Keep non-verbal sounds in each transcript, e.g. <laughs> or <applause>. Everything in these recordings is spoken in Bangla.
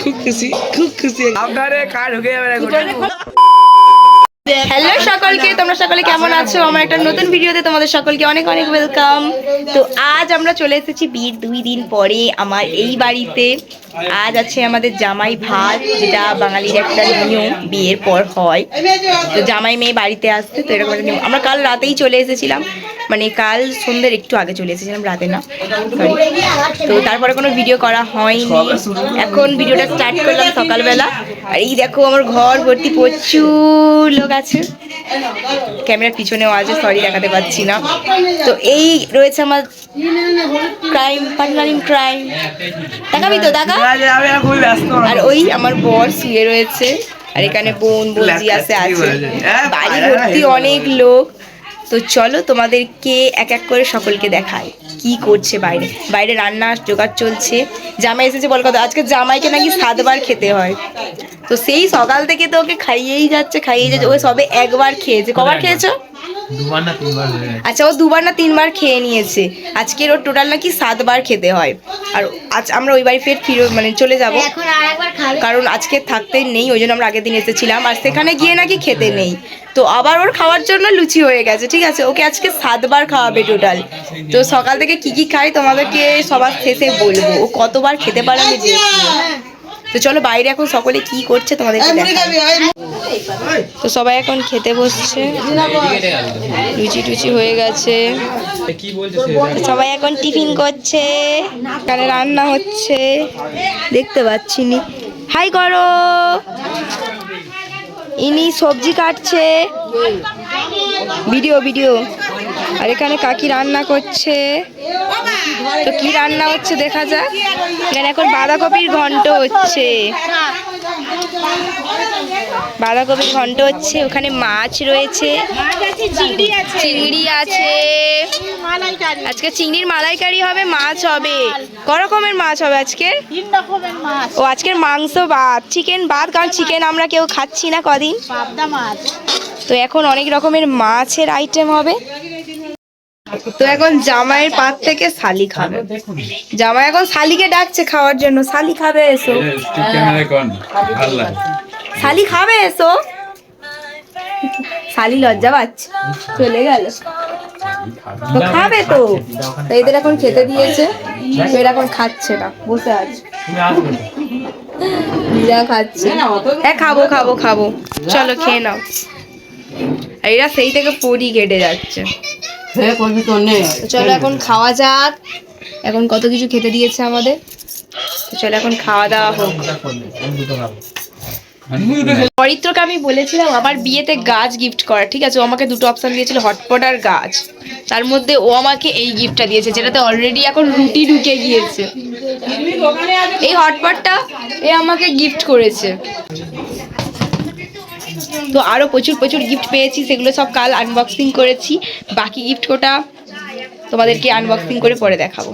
খুব খুশি খুব খুশি। আপনারে কার ঢুকে যাবে হ্যালো সকলকে, তোমরা সকলে কেমন আছো? আমার একটা নতুন ভিডিওতে তোমাদের সকলকে অনেক অনেক ওয়েলকাম তো আজ আমরা চলে এসেছি বিয়ের দুই দিন পরে আমার এই বাড়িতে। আজ আছে আমাদের জামাই ভাত, যেটা বাঙালির একটা নিয়ম, বিয়ের পর হয়। তো জামাই মেয়ে বাড়িতে আসতে তো এরকম একটা নিয়ম। আমরা কাল রাতেই চলে এসেছিলাম। মানে কাল সন্ধ্যের একটু আগে চলে এসেছিলাম, রাতে না? তো তারপরে কোনো ভিডিও করা হয়নি। এখন ভিডিওটা স্টার্ট করলাম সকালবেলা। আর এই দেখো আমার ঘর ভর্তি প্রচুর লোক আছে। ক্যামেরার পিছনেও আছে সরি দেখাতে পাচ্ছি না। তো এই রয়েছে আমার ক্রাইম পার্টনার ইন ক্রাইম দেখাবি তো দেখা? আর ওই আমার বর শুয়ে রয়েছে আর এখানে বোন বৌজি আছে আছে। বাড়ি ভর্তি অনেক লোক। তো চলো তোমাদেরকে এক এক করে সকলকে দেখায় কি করছে বাইরে। বাইরে রান্না জোগাড় চলছে। জামাই এসেছে বল কথা আজকে জামাইকে নাকি সাতবার খেতে হয়। তো সেই সকাল থেকে তো ওকে খাইয়েই যাচ্ছে খাইয়েই যাচ্ছে। ও সবে একবার খেয়েছে। কবার খেয়েছো? দুবার না তিনবার গেছে। আচ্ছা ও দুবার না তিনবার খেয়ে নিয়েছে। আজকের ওর টোটাল নাকি সাতবার খেতে হয়। আর আজ আমরা ওই বাড়ি ফের ফিরে মানে চলে যাব। কারণ আজকে থাকতে নেই ওই জন্য আমরা আগের দিন এসেছিলাম। আর সেখানে গিয়ে নাকি খেতে নেই। তো আবার ওর খাওয়ার জন্য লুচি হয়ে গেছে ঠিক আছে? ওকে আজকে সাতবার খাওয়াবে টোটাল তো সকাল থেকে কি কি খাই তোমাদেরকে সবার শেষে বলব। ও কতবার খেতে পারে আমি তো চলো বাইরে এখন সকলে কি করছে তোমাদের তো সবাই এখন খেতে বসছে। লুচি টুচি হয়ে গেছে। সবাই এখন টিফিন করছে। এখানে রান্না হচ্ছে। দেখতে পাচ্ছি নি। হাই করো। ইনি সবজি কাটছে। Video video. আর এখানে কাকি রান্না করছে। তো কি রান্না হচ্ছে দেখা যাক। এখানে এখন বাঁধাকপির ঘন্ট হচ্ছে। বাঁধাকপির ঘন্ট হচ্ছে ওখানে মাছ রয়েছে। চিংড়ি আছে। আজকে চিংড়ির মালাইকারি হবে মাছ হবে। ক রকমের মাছ হবে আজকে। ও আজকের মাংস ভাত। চিকেন ভাত কারণ চিকেন আমরা কেউ খাচ্ছি না কদিন। তো এখন অনেক রকমের মাছের আইটেম হবে। তো এখন জামাইয়ের পাত থেকে শালি খাবে। জামাই এখন শালিকে ডাকছে খাওয়ার জন্য। শালি খাবে এসো। শালি খাবে এসো। শালি লজ্জা পাচ্ছে। চলে গেল। তো খাবে তো। এদের এখন খেতে দিয়েছে। এরা এখন খাচ্ছে না। বসে আছে। মীরা খাচ্ছে। হ্যাঁ খাব খাব খাব। চলো খেয়ে নাও। এরা সেই থেকে পরি কেটে যাচ্ছে। চলো এখন খাওয়া যাক। এখন কত কিছু খেতে দিয়েছে আমাদের? চলো এখন খাওয়া দাওয়া হোক। চরিত্রকে আমি বলেছিলাম, আমার বিয়েতে গাছ গিফট করা, ঠিক আছে? ও আমাকে দুটো অপশন দিয়েছিল, হটপট আর গাছ। তার মধ্যে ও আমাকে এই গিফটটা দিয়েছে, যেটাতে অলরেডি এখন রুটি ঢুকে গিয়েছে। এই হটপটটা এ আমাকে গিফট করেছে। তো আরও প্রচুর প্রচুর গিফট পেয়েছি সেগুলো সব কাল আনবক্সিং করেছি। বাকি গিফট কোটা তোমাদেরকে আনবক্সিং করে পরে দেখাবো।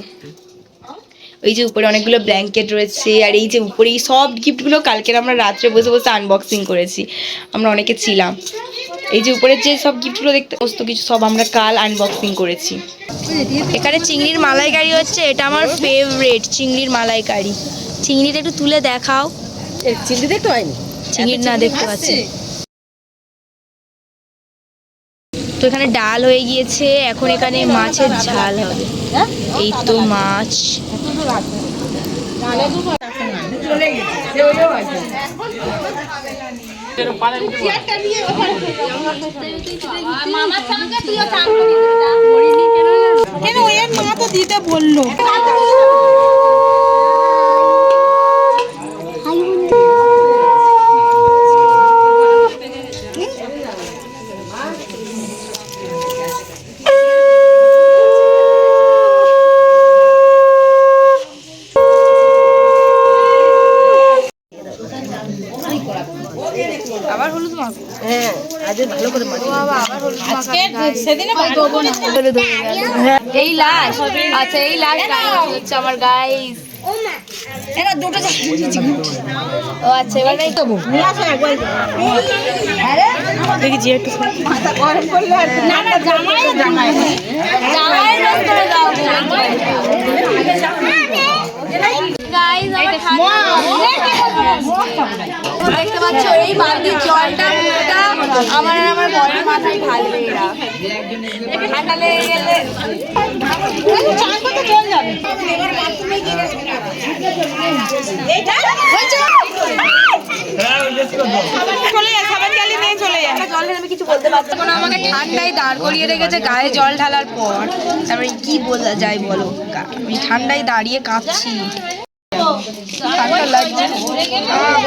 ওই যে উপরে অনেকগুলো ব্ল্যাঙ্কেট রয়েছে আর এই যে উপরে এই সব গিফটগুলো কালকের আমরা রাত্রে বসে বসে আনবক্সিং করেছি। আমরা অনেকে ছিলাম। এই যে উপরের যে সব গিফটগুলো দেখতে সমস্ত কিছু সব আমরা কাল আনবক্সিং করেছি। এখানে চিংড়ির মালাইকারি হচ্ছে এটা আমার ফেভারেট চিংড়ির মালাইকারি। চিংড়িটা একটু তুলে দেখাও। চিংড়ি দেখতে পাইনি চিংড়ির না দেখতে পাচ্ছি। তো এখানে ডাল হয়ে গিয়েছে, এখন এখানে মাছের ঝাল হবে। এই তো মাছ। কেন এর মা তো দিতে বলল? হ্যাঁ ভালো করে আজকে সেদিনে এই আচ্ছা এই হচ্ছে আমার গাইস এরা দুটো ও আচ্ছা এবার এই তো নিয়ে আসো একবার দেখি জিয়া একটু না না জামাই জামাই জামাই রোজ করে দাও গাইস আমার ঠান্ডা দেখতে ঠান্ডায় দাঁড় করিয়ে রেখেছে গায়ে জল ঢালার পর তারপরে কি বলা যায় বলো আমি ঠান্ডায় দাঁড়িয়ে কাঁপছি।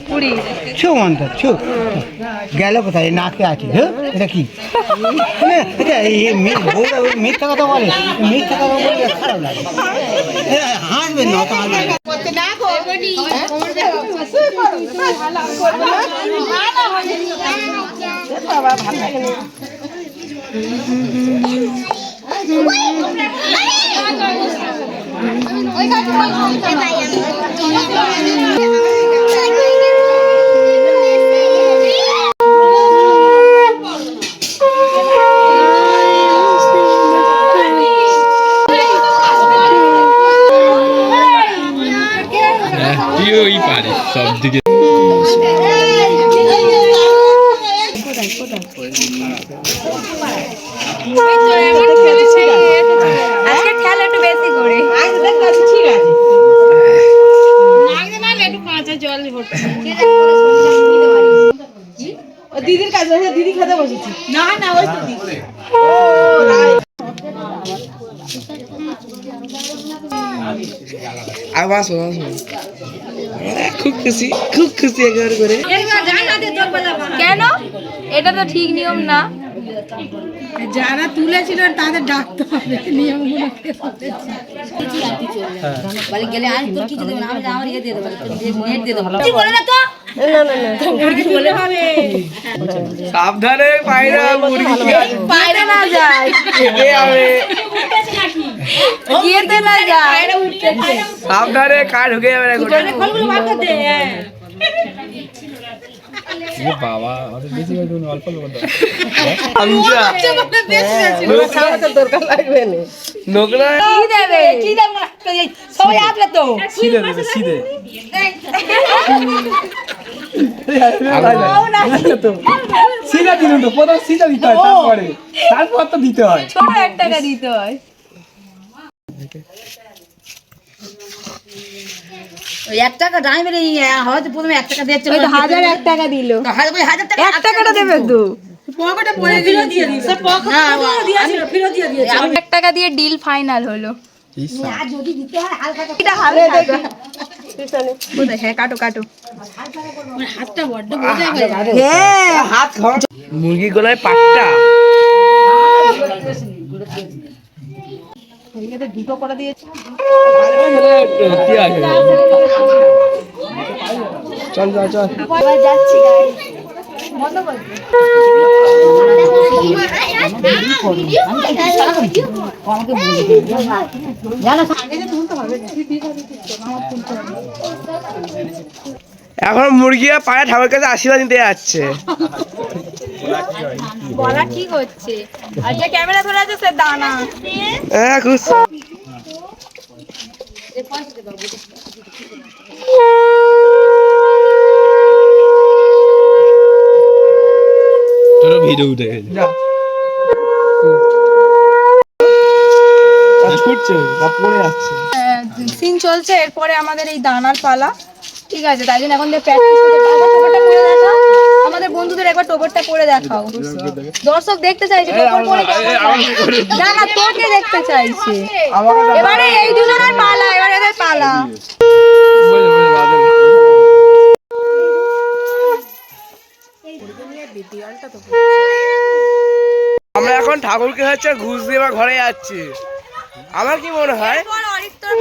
পুরি ছু অন্তর ছু গেল কোথায়? নাকে আছে হ্যাঁ? এটা কি? হ্যাঁ, মিথ্যা কথা বলে। মিথ্যা কথা বলে খারাপ লাগে। হাসবেন না হাসবেন না। তুইও দিদির কাছে দিদি খেতে বসেছি। না না ওই তো দিদি। আবার শোনা শোনা খুব খুশি খুব খুশি একেবারে করে। কেন? এটা তো ঠিক নিয়ম না। যারা তুলেছিল তাদের ডাকতে হবে নিয়মগুলো বলে গেলে আর তোর কিছু দেবো না আমি আমার ইয়ে দিয়ে দেবো নেট দিয়ে দেবো। সাবধানে পায়রা মুরগি বাইরে না যায়। খেতে হবে গিয়েতে না যায়। সাবধানে কা ঢুকে যাবে না গোটা। বাবা আমাদের বেশি করে তুমি অল্প অল্প দাও আমজা নোকরা কি দেবে কি দেবো সবাই আসবে তো সিধে দেবে সিধে সিধা দিন তো প্রথম সিধা দিতে হয় তারপরে তারপর তো দিতে হয় ছোট এক টাকা দিতে হয় ওই এক টাকা হয়তো প্রথমে এক টাকা ওই হাজার এক টাকা দিল। হাজার টাকা এক টাকাটা দেবে তো। দিয়ে দিয়ে এক টাকা দিয়ে ডিল ফাইনাল হলো। আর যদি দিতে হয় হালকা টাকা এটা হালে টাকা কোথায় হ্যাঁ কাটো কাটো হ্যাঁ হাত খাওয়া মুরগি গলায় পাট্টা কি আছে চল চল চল যাচ্ছি গাই এখন মুরগিরা পাড়া ঠাকুর কাছে আশীর্বাদ নিতে যাচ্ছে। বলা ঠিক হচ্ছে? আর যে ক্যামেরা ধরে আছে সে দানা। হ্যাঁ খুশ। তোর ভিডিও উঠে গেছে। ছুটছে বা পড়ে যাচ্ছে সিন চলছে এরপরে আমাদের এই দানার পালা। ঠিক আছে তাই জন্য এখন প্র্যাকটিস করতে একবার টোপরটা পরে দেখাও আমাদের বন্ধুদের একবার টোপরটা পরে দেখাও। দর্শক দেখতে চাইছে টোপর পরে না না তোকে দেখতে চাইছে। এবারে এই দুজনের পালা এবারে এদের পালা। আমরা এখন ঠাকুরকে হচ্ছে ঘুষ দিয়ে বা ঘরে যাচ্ছি। আমার কি মনে হয়?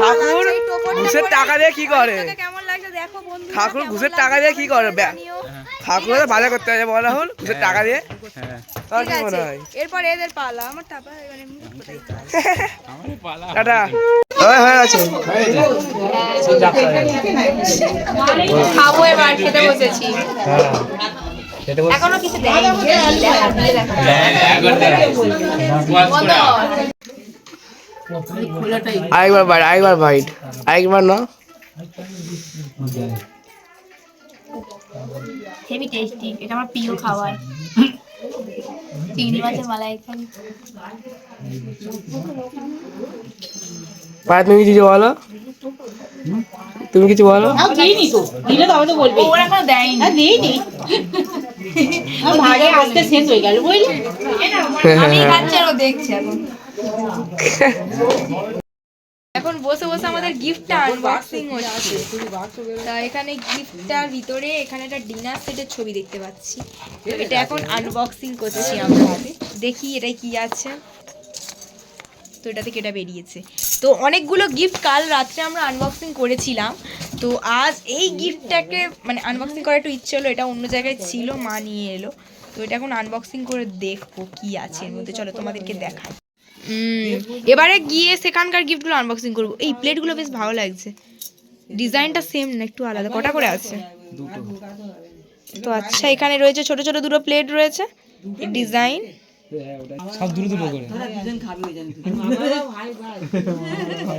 ঠাকুর ঘুষের টাকা দিয়ে কি করে? কেমন লাগছে? দেখো বন্ধু ঠাকুর ঘুষের টাকা দিয়ে কি করে? ব্যা- ঠাকুর বাজার করতে হবে বলা হল টাকা দিয়ে? মনে হয়? এরপর এদের পালা আমার মানে কোথায় টাটা। হয়ে হয়ে খাব এবার খেতে বসেছি। এখনও কিছু দেয়নি। দেখা দিয়ে দেখা আরেকবার বাইট আরেকবার বাইট। আরেকবার না হেভি টেস্টি এটা আমার প্রিয় খাবার। চিংড়ি মাছের মালাইকারি। পায়ে তুমি কিছু বলো? তুমি কিছু বলো? দিইনি তো। দিলে তবে তো বলবি ওরা এখনও দেয়নি। হ্যাঁ দিইনি। ভাগে আসতে শেষ হয়ে গেল বুঝলি? আমি খাচ্ছি আর ও দেখছে এখন। <laughs> এখন বসে বসে আমাদের গিফটটা আনবক্সিং হচ্ছে। তা এখানে গিফটটার ভিতরে এখানে একটা ডিনার সেটের ছবি দেখতে পাচ্ছি। এটা এখন আনবক্সিং করছি আমরা। দেখি এটা কি আছে। তো এটা থেকে এটা বেরিয়েছে। তো অনেকগুলো গিফট কাল রাত্রে আমরা আনবক্সিং করেছিলাম। তো আজ এই গিফটটাকে মানে আনবক্সিং করার একটু ইচ্ছে হলো এটা অন্য জায়গায় ছিল মা নিয়ে এলো। তো এটা এখন আনবক্সিং করে দেখব কি আছে। এর মধ্যে চলো তোমাদেরকে দেখাই। এবারে গিয়ে সেখানকার গিফটগুলো আনবক্সিং করব। এই প্লেটগুলো বেশ ভালো লাগছে। ডিজাইনটা সেম না একটু আলাদা। কটা করে আছে? তো আচ্ছা এখানে রয়েছে ছোট ছোট দুটো প্লেট রয়েছে। ডিজাইন সব দুটো দুটো করে।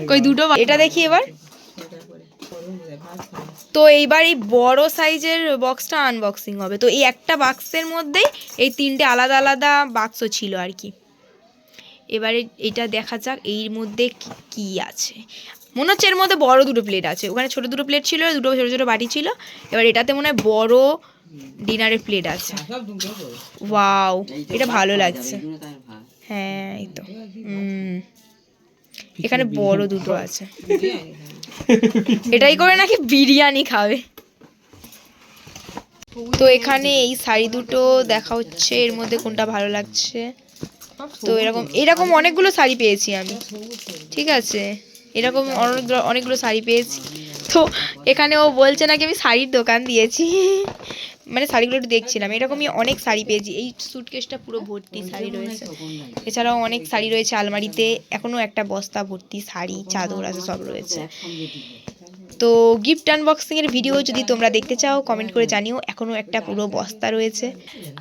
<laughs> কই দুটো এটা দেখি এবার। তো এইবার এই বড় সাইজের বক্সটা আনবক্সিং হবে। তো এই একটা বাক্সের মধ্যেই এই তিনটে আলাদা আলাদা বাক্স ছিল আর কি। এবারে এটা দেখা যাক, এর মধ্যে কি- আছে। মনে হচ্ছে এর মধ্যে বড় দুটো প্লেট আছে। ওখানে ছোট দুটো প্লেট ছিল, দুটো ছোট ছোট বাটি ছিল। এবার এটাতে মনে হয় বড় ডিনারের প্লেট আছে। ওয়াও এটা ভালো লাগছে। হ্যাঁ এই তো। এখানে বড় দুটো আছে। এটাই করে নাকি বিরিয়ানি খাবে। তো এখানে এই শাড়ি দুটো দেখা হচ্ছে, এর মধ্যে কোনটা ভালো লাগছে? তো এরকম এরকম অনেকগুলো শাড়ি পেয়েছি আমি। ঠিক আছে? এরকম অনেকগুলো শাড়ি পেয়েছি। তো এখানে ও বলছে নাকি আমি শাড়ির দোকান দিয়েছি। মানে শাড়িগুলো একটু দেখছিলাম। এরকমই অনেক শাড়ি পেয়েছি। এই সুটকেসটা পুরো ভর্তি শাড়ি রয়েছে। এছাড়াও অনেক শাড়ি রয়েছে আলমারিতে। এখনও একটা বস্তা ভর্তি শাড়ি, চাদর আছে, সব রয়েছে। তো গিফট আনবক্সিংয়ের ভিডিও যদি তোমরা দেখতে চাও কমেন্ট করে জানিও। এখনও একটা পুরো বস্তা রয়েছে।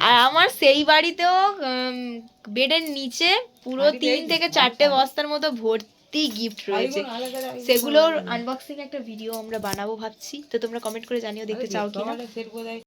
আর আমার সেই বাড়িতেও বেডের নিচে পুরো তিন থেকে চারটে বস্তার মতো ভর্তি গিফট রয়েছে। সেগুলোর আনবক্সিং একটা ভিডিও আমরা বানাবো ভাবছি। তো তোমরা কমেন্ট করে জানিও দেখতে চাও কিনা।